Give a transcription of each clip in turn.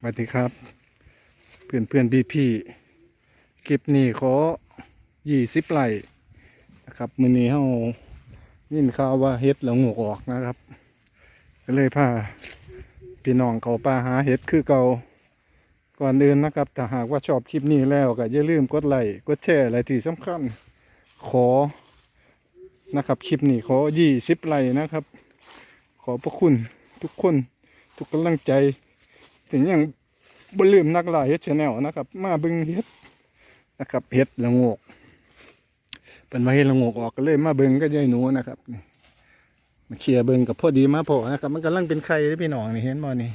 สวัสดีครับ เพื่อนเพื่อนพี่พี่คลิปนี้ขอยี่สิบไร่นะครับมือนี้เฮายินข่าวว่าเฮ็ดแล้วงูออกนะครับ ก็เลยพาพี่น้องเขาป่าหาเฮ็ดคือเก่าก่อนอื่นนะครับถ้าหากว่าชอบคลิปนี้แล้วก็อย่าลืมกดไลค์กดแชร์อะไรที่สำคัญ ขอนะครับคลิปนี้ขอยี่สิบไร่นะครับ ขอพระคุณทุกคนทุกกำลังใจ ถึงยังบ่ลืมนักล่าเฮ็ดชาแนลนะครับ มาเบิงเฮ็ดนะครับเฮ็ดละงกเป็นมาเฮ็ดละงกออกก็เลยมาเบิงก็ยายหนูนะครับนี่มาเคลียร์เบิงกับพ่อดีมาพอนะครับ มันกำลังเป็นไข่เด้อพี่น้องนี่เห็นบ่นี่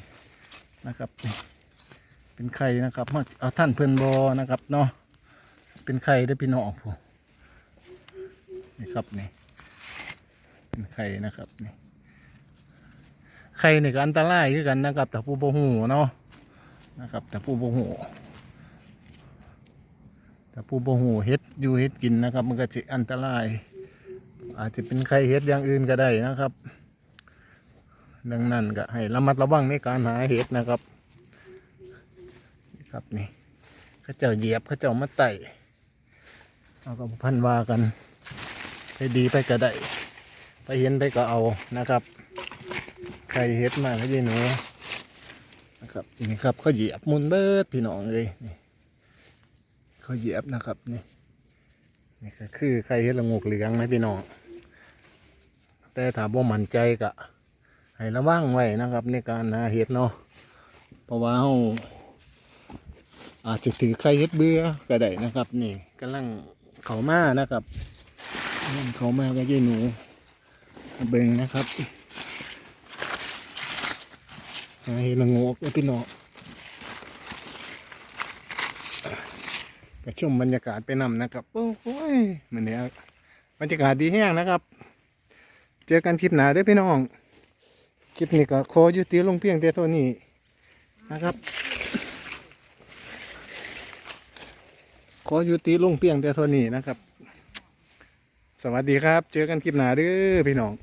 นะครับนี่เป็นไข่นะครับมาเอาท่านเพิ่อนบอนะครับเนาะเป็นไข่เด้พี่น้องผู้นี่ครับนี่เป็นไข่นะครับนี่ ไข่นี่ก็อันตรายคือกันนะครับ แต่ผู้บ่หูเนาะนะครับ แต่ผู้บ่หูแต่ผู้บ่หูเฮ็ดอยู่เฮ็ดกินนะครับ มันก็จะอันตราย อาจจะเป็นไข่เฮ็ดอย่างอื่นก็ได้นะครับ ดังนั้นก็ให้ระมัดระวังในการหาเห็ดนะครับนี่ครับนี่เขาเจ้าเหยียบเขาเจ้ามาไต่เอาก็พันวากัน ไปดีไปก็ได้ ไปเห็นไปก็เอานะครับ ไข่เฮ็ดมาก็ยีหนูนะครับนี่ครับเขาเหยียบมุนเบิดพี่น้องเลยนี่เขาเหยียบนะครับนี่นี่ก็คือไข่เฮ็ดละงกเหลืองนะพี่น้องแต่ถ้าบ่มั่นใจก็ให้ระวังไว้นะครับ ในการหาเห็ดเนาะเพราะว่าเราอาจจะถือไข่เฮ็ดเบื่อก็ได้นะครับ นี่กำลังเขามานะครับเขามาก็ยีหนูเบิ่งนะครับ หาเห็ดละโงกเด้อพี่น้องก็ชมบรรยากาศไปนำนะครับ โอ้โหยมันเนี่ยบรรยากาศดีแห้งนะครับ เจอกันคลิปหนาเด้อพี่น้องคลิปนี้ก็ขอยุติลงเพียงแต่เท่านี้นะครับขอยุติลงเพียงแต่เท่านี้นะครับ สวัสดีครับ เจอกันคลิปหนาเด้อพี่น้อง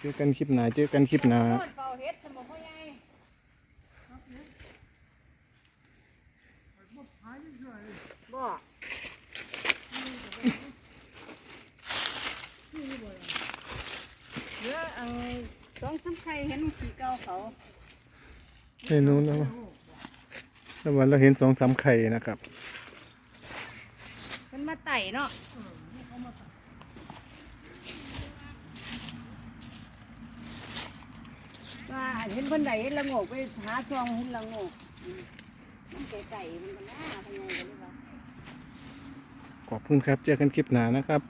เจอกันคลิปหนาเจอกันคลิปหนาโคตรเป่าเฮ็ดสมองพ่อใหญ่บ่เยอะเอาสองสามไข่เห็นขี่เก่าเขาเมนูแล้วแล้ววันเราเห็นสองสามไข่นะครับมันมาไต่เนาะ ว่าเห็นคนใดเห็นละโงกไปหาซองเห็นละโงกมันไก่ๆมันก็น่าทำไงกันหรือเปล่า ขอบคุณครับ เจอกันคลิปหนานะครับ